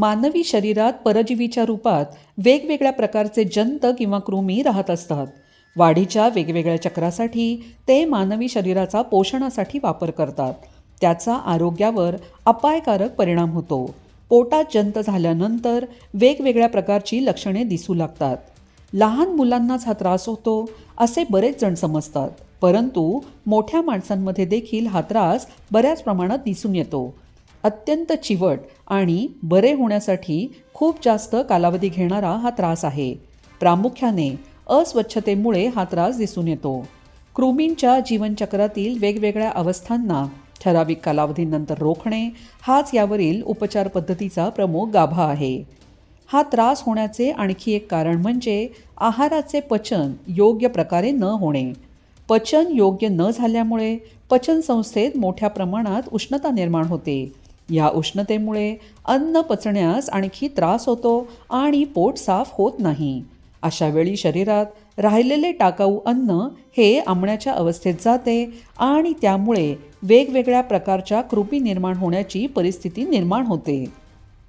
मानवी शरीरात परजीवीच्या रूपात वेगवेगळ्या प्रकारचे जंत किंवा कृमी राहत असतात. वाढीच्या वेगवेगळ्या चक्रासाठी ते मानवी शरीराचा पोषणासाठी वापर करतात. त्याचा आरोग्यावर अपायकारक परिणाम होतो. पोटात जंत झाल्यानंतर वेगवेगळ्या प्रकारची लक्षणे दिसू लागतात. लहान मुलांनाच हा त्रास होतो असे बरेच जण समजतात. परंतु मोठ्या माणसांमध्ये देखील हा त्रास बऱ्याच प्रमाणात दिसून येतो. अत्यंत चिवट आणि बरे होण्यासाठी खूप जास्त कालावधी घेणारा हा त्रास आहे. प्रामुख्याने अस्वच्छतेमुळे हा त्रास दिसून येतो. कृमींच्या जीवनचक्रातील वेगवेगळ्या अवस्थांना ठराविक कालावधीनंतर रोखणे हाच यावरील उपचार पद्धतीचा प्रमुख गाभा आहे. हा त्रास होण्याचे आणखी एक कारण म्हणजे आहाराचे पचन योग्य प्रकारे न होणे. पचन योग्य न झाल्यामुळे पचनसंस्थेत मोठ्या प्रमाणात उष्णता निर्माण होते. या उष्णतेमुळे अन्न पचण्यास आणखी त्रास होतो आणि पोट साफ होत नाही. अशा वेळी शरीरात राहिलेले टाकाऊ अन्न हे आंबण्याच्या अवस्थेत जाते आणि त्यामुळे वेगवेगळ्या प्रकारच्या कृपी निर्माण होण्याची परिस्थिती निर्माण होते.